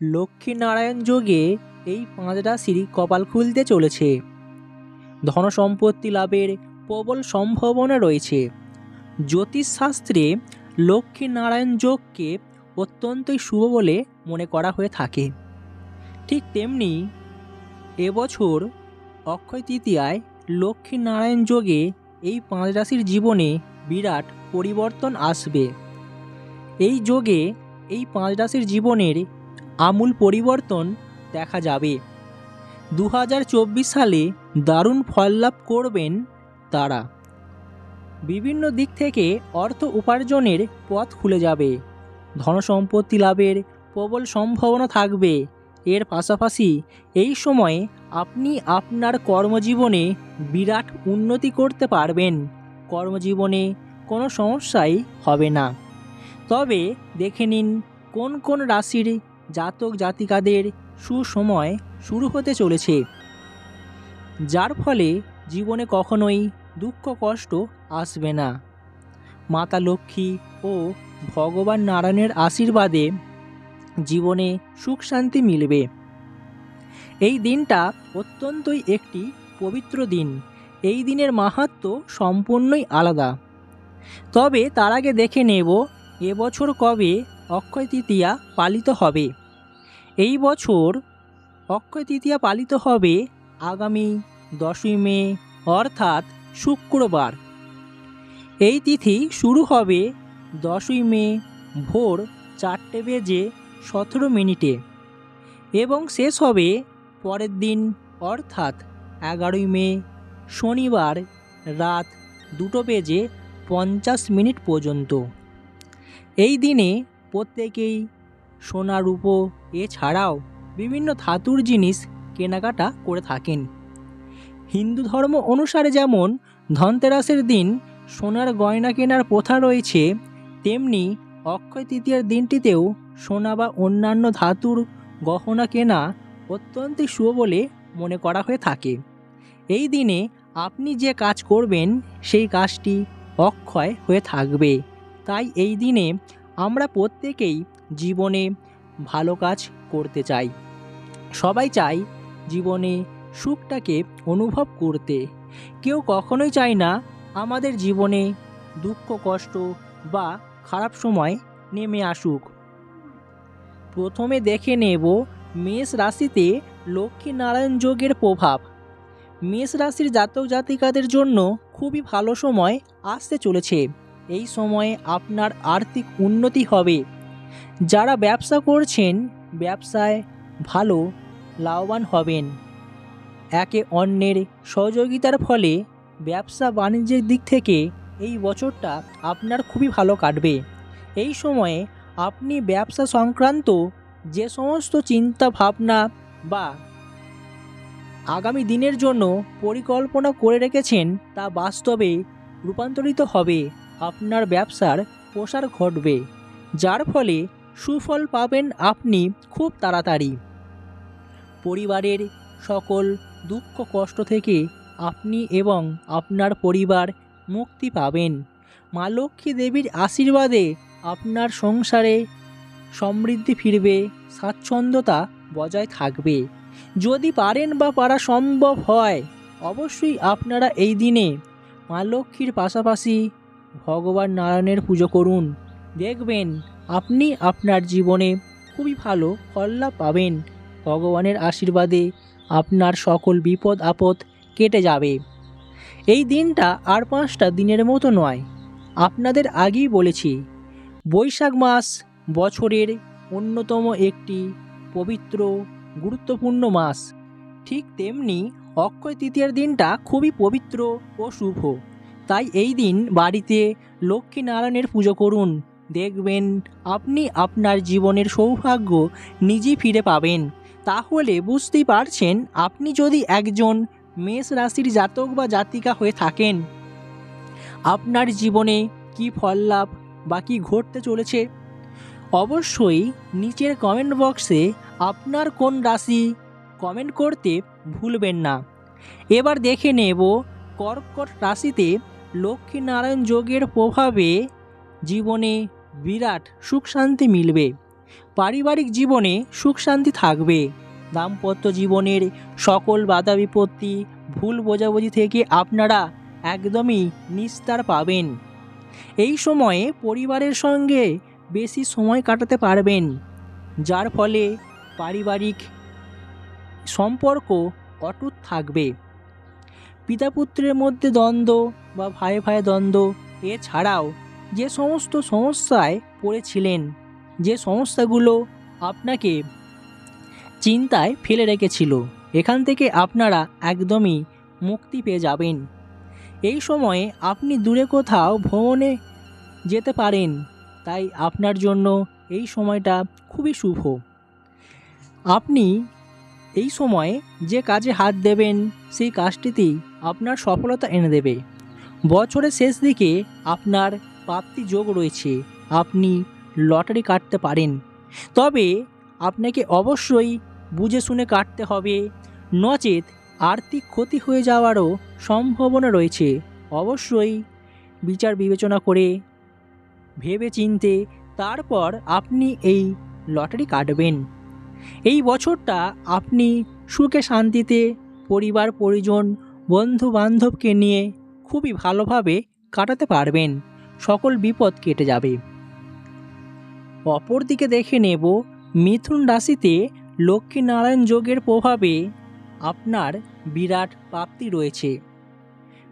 লক্ষ্মীনারায়ণ যোগে এই পাঁচ রাশির কপাল খুলতে চলেছে। ধন সম্পত্তি লাভের প্রবল সম্ভাবনা রয়েছে। জ্যোতিষশাস্ত্রে লক্ষ্মীনারায়ণ যোগকে অত্যন্তই শুভ বলে মনে করা হয়ে থাকে। ঠিক তেমনি এবছর অক্ষয় তৃতীয়ায় লক্ষ্মীনারায়ণ যোগে এই পাঁচ রাশির জীবনে বিরাট পরিবর্তন আসবে। এই যোগে এই পাঁচ রাশির জীবনের আমূল পরিবর্তন দেখা যাবে। দু হাজার চব্বিশ সালে দারুণ ফল লাভ করবেন তারা। বিভিন্ন দিক থেকে অর্থ উপার্জনের পথ খুলে যাবে। ধনসম্পত্তি লাভের প্রবল সম্ভাবনা থাকবে। এর পাশাপাশি এই সময়ে আপনি আপনার কর্মজীবনে বিরাট উন্নতি করতে পারবেন। কর্মজীবনে কোনো সমস্যাই হবে না। তবে দেখে নিন কোন কোন রাশির জাতক জাতিকাদের সুসময় শুরু হতে চলেছে। যার ফলে জীবনে কখনোই দুঃখ কষ্ট আসবে না। মাতা লক্ষ্মী ও ভগবান নারায়ণের আশীর্বাদে জীবনে সুখ শান্তি মিলবে। এই দিনটা অত্যন্তই একটি পবিত্র দিন। এই দিনের মাহাত্ম্য সম্পূর্ণই আলাদা। তবে তার আগে দেখে নেব এবছর কবে অক্ষয় তৃতীয়া পালিত হবে। এই বছর অক্ষয় তৃতীয়া পালিত হবে আগামী দশই মে, অর্থাৎ শুক্রবার। এই তিথি শুরু হবে দশই মে ভোর চারটে বেজে সতেরো মিনিটে এবং শেষ হবে পরের দিন, অর্থাৎ এগারোই মে শনিবার রাত দুটো বেজে পঞ্চাশ মিনিট পর্যন্ত। এই দিনে প্রত্যেকেই সোনা রূপো এছাড়াও বিভিন্ন ধাতুর জিনিস কেনাকাটা করে থাকেন। হিন্দু ধর্ম অনুসারে যেমন ধনতেরাসের দিন সোনার গয়না কেনার প্রথা রয়েছে, তেমনি অক্ষয় তৃতীয়ার দিনটিতেও সোনা বা অন্যান্য ধাতুর গহনা কেনা অত্যন্ত শুভ বলে মনে করা হয়ে থাকে। এই দিনে আপনি যে কাজ করবেন, সেই কাজটি অক্ষয় হয়ে থাকবে। তাই এই দিনে আমরা প্রত্যেকেই জীবনে ভালো কাজ করতে চাই। সবাই চাই জীবনে সুখটাকে অনুভব করতে। কেউ কখনোই চায় না আমাদের জীবনে দুঃখ, কষ্ট বা খারাপ সময় নেমে আসুক। প্রথমে দেখে নেব মেষ রাশিতে লক্ষ্মীনারায়ণ যোগের প্রভাব। মেষ রাশির জাতক জাতিকাদের জন্য খুবই ভালো সময় আসতে চলেছে। এই সময়ে আপনার আর্থিক উন্নতি হবে। যারা ব্যবসা করছেন, ব্যবসায় ভালো লাভবান হবেন। একে অন্যের সহযোগিতার ফলে ব্যবসা বাণিজ্যের দিক থেকে এই বছরটা আপনার খুবই ভালো কাটবে। এই সময়ে আপনি ব্যবসা সংক্রান্ত যে সমস্ত চিন্তা ভাবনা বা আগামী দিনের জন্য পরিকল্পনা করে রেখেছেন, তা বাস্তবে রূপান্তরিত হবে। আপনার ব্যবসার প্রসার ঘটবে, যার ফলে সুফল পাবেন আপনি খুব তাড়াতাড়ি। পরিবারের সকল দুঃখ কষ্ট থেকে আপনি এবং আপনার পরিবার মুক্তি পাবেন। মা লক্ষ্মী দেবীর আশীর্বাদে আপনার সংসারে সমৃদ্ধি ফিরবে, স্বাচ্ছন্দ্যতা বজায় থাকবে। যদি পারেন বা পারা সম্ভব হয়, অবশ্যই আপনারা এই দিনে মা লক্ষ্মীর পাশাপাশি ভগবান নারায়ণের পুজো করুন। দেখবেন আপনি আপনার জীবনে খুবই ভালো ফললাভ পাবেন। ভগবানের আশীর্বাদে আপনার সকল বিপদ আপদ কেটে যাবে। এই দিনটা আর পাঁচটা দিনের মতো নয়। আপনাদের আগেই বলেছি, বৈশাখ মাস বছরের অন্যতম একটি পবিত্র, গুরুত্বপূর্ণ মাস। ঠিক তেমনি অক্ষয় তৃতীয়ার দিনটা খুবই পবিত্র ও শুভ। তাই এই দিন বাড়িতে লক্ষ্মীনারায়ণের পুজো করুন। দেখবেন আপনি আপনার জীবনের সৌভাগ্য নিজেই ফিরে পাবেন। তাহলে বুঝতেই পারছেন আপনি যদি একজন মেষ রাশির জাতক বা জাতিকা হয়ে থাকেন, আপনার জীবনে কি ফল লাভ বা কী ঘটতে চলেছে? অবশ্যই নিচের কমেন্ট বক্সে আপনার কোন রাশি কমেন্ট করতে ভুলবেন না। এবার দেখে নেব কর্কট রাশিতে লক্ষ্মীনারায়ণ যোগের প্রভাবে জীবনে বিরাট সুখ শান্তি মিলবে। পারিবারিক জীবনে সুখ শান্তি থাকবে। দাম্পত্য জীবনের সকল বাধা বিপত্তি ভুল বোঝাবুঝি থেকে আপনারা একদমই নিস্তার পাবেন। এই সময়ে পরিবারের সঙ্গে বেশি সময় কাটাতে পারবেন, যার ফলে পারিবারিক সম্পর্ক অটুট থাকবে। পিতা পুত্রের মধ্যে দ্বন্দ্ব বা ভাই ভাই দ্বন্দ্ব এছাড়াও যে সমস্ত সমস্যায় পড়েছিলেন, যে সমস্যাগুলো আপনাকে চিন্তায় ফেলে রেখেছিল, এখান থেকে আপনারা একদমই মুক্তি পেয়ে যাবেন। এই সময়ে আপনি দূরে কোথাও ভ্রমণে যেতে পারেন, তাই আপনার জন্য এই সময়টা খুবই শুভ। আপনি এই সময়ে যে কাজে হাত দেবেন, সেই কাজটিতেই আপনার সফলতা এনে দেবে। বছরের শেষ দিকে আপনার প্রাপ্তি যোগ রয়েছে। আপনি লটারি কাটতে পারেন। তবে আপনাকে অবশ্যই বুঝে শুনে কাটতে হবে। নচেত আর্থিক ক্ষতি হয়ে যাওয়ারও সম্ভাবনা রয়েছে। অবশ্যই বিচার বিবেচনা করে ভেবে চিনতে তারপর আপনি এই লটারি কাটবেন। এই বছরটা আপনি সুখে শান্তিতে পরিবার, পরিজন বন্ধু বান্ধবকে নিয়ে খুবই ভালোভাবে কাটাতে পারবেন। সকল বিপদ কেটে যাবে। অপরদিকে দেখে নেব, মিথুন রাশিতে লক্ষ্মীনারায়ণ যোগের প্রভাবে আপনার বিরাট প্রাপ্তি রয়েছে।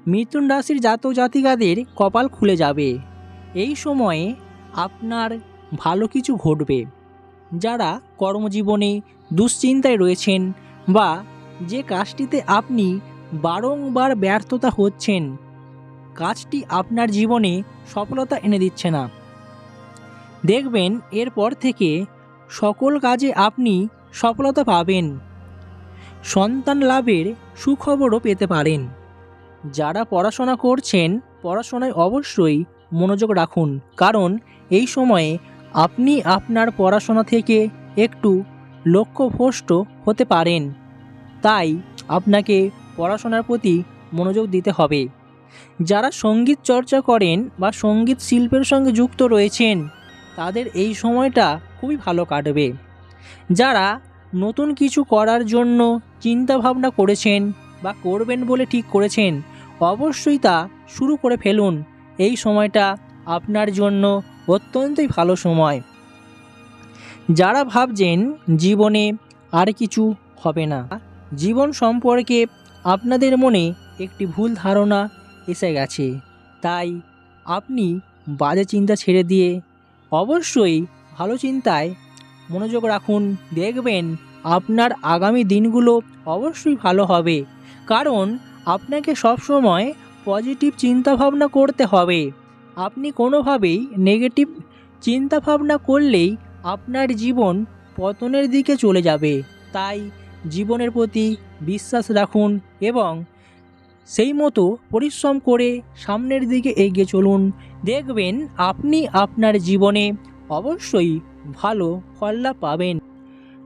মিথুন রাশির জাতক জাতিকাদের কপাল খুলে যাবে। এই সময়ে আপনার ভালো কিছু ঘটবে। যারা কর্মজীবনে দুশ্চিন্তায় রয়েছেন বা যে কাজটিতে আপনি বারংবার ব্যর্থতা হচ্ছেন, কাজটি আপনার জীবনে সফলতা এনে দিচ্ছে না। দেখবেন, এরপর থেকে সকল কাজে আপনি সফলতা পাবেন। সন্তান লাভের সুখবরও পেতে পারেন। যারা পড়াশোনা করছেন, পড়াশোনায় অবশ্যই মনোযোগ রাখুন। কারণ, এই সময়ে আপনি আপনার পড়াশোনা থেকে একটু লক্ষ্যভ্রষ্ট হতে পারেন। তাই আপনাকে পড়াশোনার প্রতি মনোযোগ দিতে হবে। যারা সংগীত চর্চা করেন বা সংগীত শিল্পের সঙ্গে যুক্ত রয়েছেন, তাদের এই সময়টা খুবই ভালো কাটবে। যারা নতুন কিছু করার জন্য চিন্তা ভাবনা করেছেন বা করবেন বলে ঠিক করেছেন, অবশ্যই তা শুরু করে ফেলুন। এই সময়টা আপনার জন্য অত্যন্তই ভালো সময়। যারা ভাবছেন জীবনে আর কিছু হবে না, জীবন সম্পর্কে আপনাদের মনে একটি ভুল ধারণা এসে গেছে। তাই আপনি বাজে চিন্তা ছেড়ে দিয়ে অবশ্যই ভালো চিন্তায় মনোযোগ রাখুন। দেখবেন আপনার আগামী দিনগুলো অবশ্যই ভালো হবে। কারণ আপনাকে সবসময় পজিটিভ চিন্তাভাবনা করতে হবে। আপনি কোনোভাবেই নেগেটিভ চিন্তাভাবনা করলেই আপনার জীবন পতনের দিকে চলে যাবে। তাই জীবনের প্রতি বিশ্বাস রাখুন এবং সেই মতো পরিশ্রম করে সামনের দিকে এগিয়ে চলুন। দেখবেন আপনি আপনার জীবনে অবশ্যই ভালো ফললাভ পাবেন।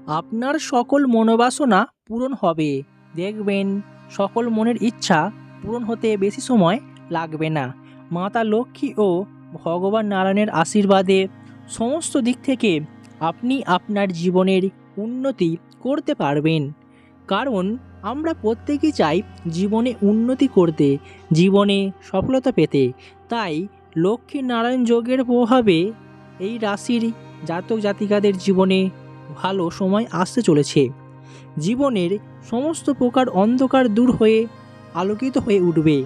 আপনার সকল মনোবাসনা পূরণ হবে। দেখবেন সকল মনের ইচ্ছা পূরণ হতে বেশি সময় লাগবে না। মাতা লক্ষ্মী ও ভগবান নারায়ণের আশীর্বাদে সমস্ত দিক থেকে আপনি আপনার জীবনের উন্নতি করতে পারবেন। কারণ আমরা প্রত্যেকেই চাই জীবনে উন্নতি করতে, জীবনে সফলতা পেতে। তাই লক্ষ্মী নারায়ণ যোগের প্রভাবে এই রাশির জাতক জাতিকাদের জীবনে ভালো সময় আসতে চলেছে। জীবনের সমস্ত প্রকার অন্ধকার দূর হয়ে আলোকিত হয়ে উঠবে।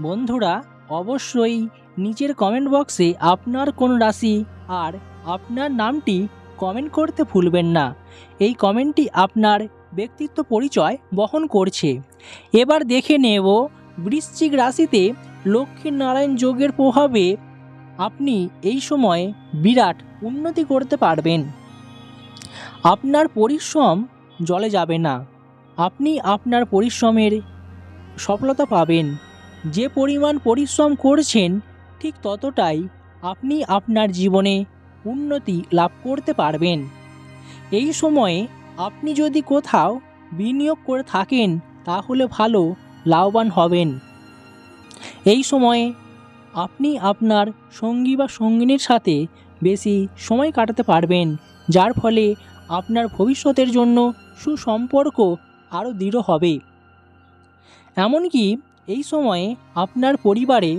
বন্ধুরা অবশ্যই নিচের কমেন্ট বক্সে আপনার কোন রাশি আর আপনার নামটি কমেন্ট করতে ভুলবেন না। এই কমেন্টটি আপনার ব্যক্তিত্ব পরিচয় বহন করছে। এবার দেখে নেব বৃশ্চিক রাশিতে লক্ষ্মীনারায়ণ যোগের প্রভাবে আপনি এই সময়ে বিরাট উন্নতি করতে পারবেন। আপনার পরিশ্রম জলে যাবে না। আপনি আপনার পরিশ্রমের সফলতা পাবেন। যে পরিমাণ পরিশ্রম করছেন, ঠিক ততটাই আপনি আপনার জীবনে উন্নতি লাভ করতে পারবেন। এই সময়ে আপনি যদি কোথাও বিনিয়োগ করে থাকেন, তাহলে ভালো লাভবান হবেন। এই সময়ে আপনি আপনার সঙ্গী বা সঙ্গিনীর সাথে বেশি সময় কাটাতে পারবেন, যার ফলে আপনার ভবিষ্যতের জন্য সুসম্পর্ক আরও দৃঢ় হবে। এমনকি এই সময়ে আপনার পরিবারে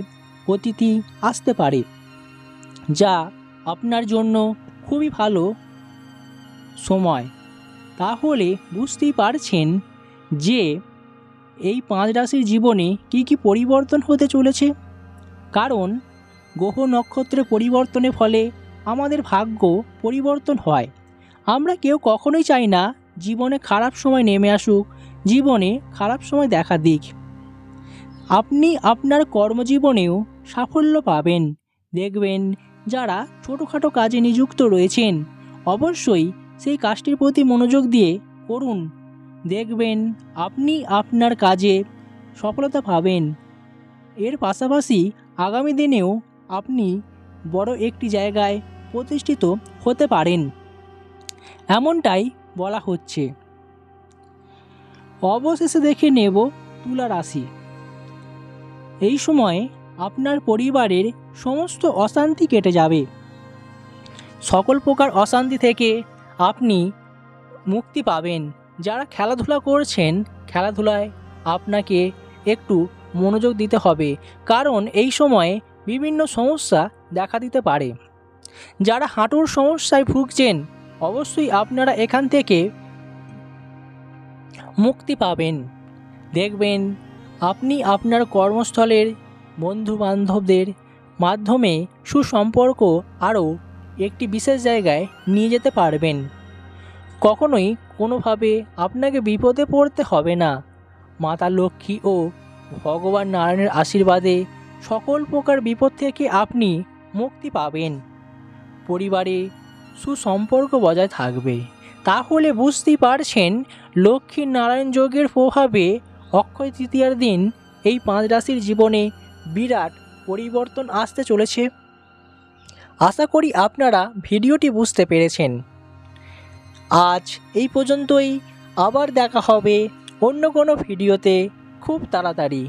অতিথি আসতে পারে, যা আপনার জন্য খুবই ভালো সময়। তাহলে বুঝতেই পারছেন যে এই পাঁচ রাশির জীবনে কি কি পরিবর্তন হতে চলেছে। কারণ গ্রহ নক্ষত্রের পরিবর্তনের ফলে আমাদের ভাগ্য পরিবর্তন হয়। আমরা কেউ কখনোই চাই না জীবনে খারাপ সময় নেমে আসুক, জীবনে খারাপ সময় দেখা দিক। আপনি আপনার কর্মজীবনেও সাফল্য পাবেন। দেখবেন যারা ছোটোখাটো কাজে নিযুক্ত রয়েছেন, অবশ্যই সেই কাজটির প্রতি মনোযোগ দিয়ে করুন। দেখবেন আপনি আপনার কাজে সফলতা পাবেন। এর পাশাপাশি আগামী দিনেও আপনি বড় একটি জায়গায় প্রতিষ্ঠিত হতে পারেন। এমনটাই বলা হচ্ছে। অবশেষে দেখে নেব তুলা রাশি। এই সময় আপনার পরিবারের সমস্ত অশান্তি কেটে যাবে। সকল প্রকার অশান্তি থেকে আপনি মুক্তি পাবেন। যারা খেলাধুলা করছেন, খেলাধুলায় আপনাকে একটু মনোযোগ দিতে হবে। কারণ এই সময়ে বিভিন্ন সমস্যা দেখা দিতে পারে। যারা হাঁটুর সমস্যায় ভুগছেন, অবশ্যই আপনারা এখান থেকে মুক্তি পাবেন। দেখবেন আপনি আপনার কর্মস্থলের বন্ধু বান্ধবদের মাধ্যমে সুসম্পর্ক আরও একটি বিশেষ জায়গায় নিয়ে যেতে পারবেন। কখনোই কোনোভাবে আপনাকে বিপদে পড়তে হবে না। মাতা লক্ষ্মী ও ভগবান নারায়ণের আশীর্বাদে সকল প্রকার বিপদ থেকে আপনি মুক্তি পাবেন। পরিবারে সুসম্পর্ক বজায় থাকবে। তাহলে বুঝতেই পারছেন লক্ষ্মী নারায়ণ যোগের প্রভাবে অক্ষয় তৃতীয়ার দিন এই পাঁচ রাশির জীবনে বিরাট পরিবর্তন আসতে চলেছে। আশা করি আপনারা ভিডিওটি বুঝতে পেরেছেন। আজ এই পর্যন্তই। আবার দেখা হবে অন্য কোনো ভিডিওতে। খুব তাড়াতাড়ি।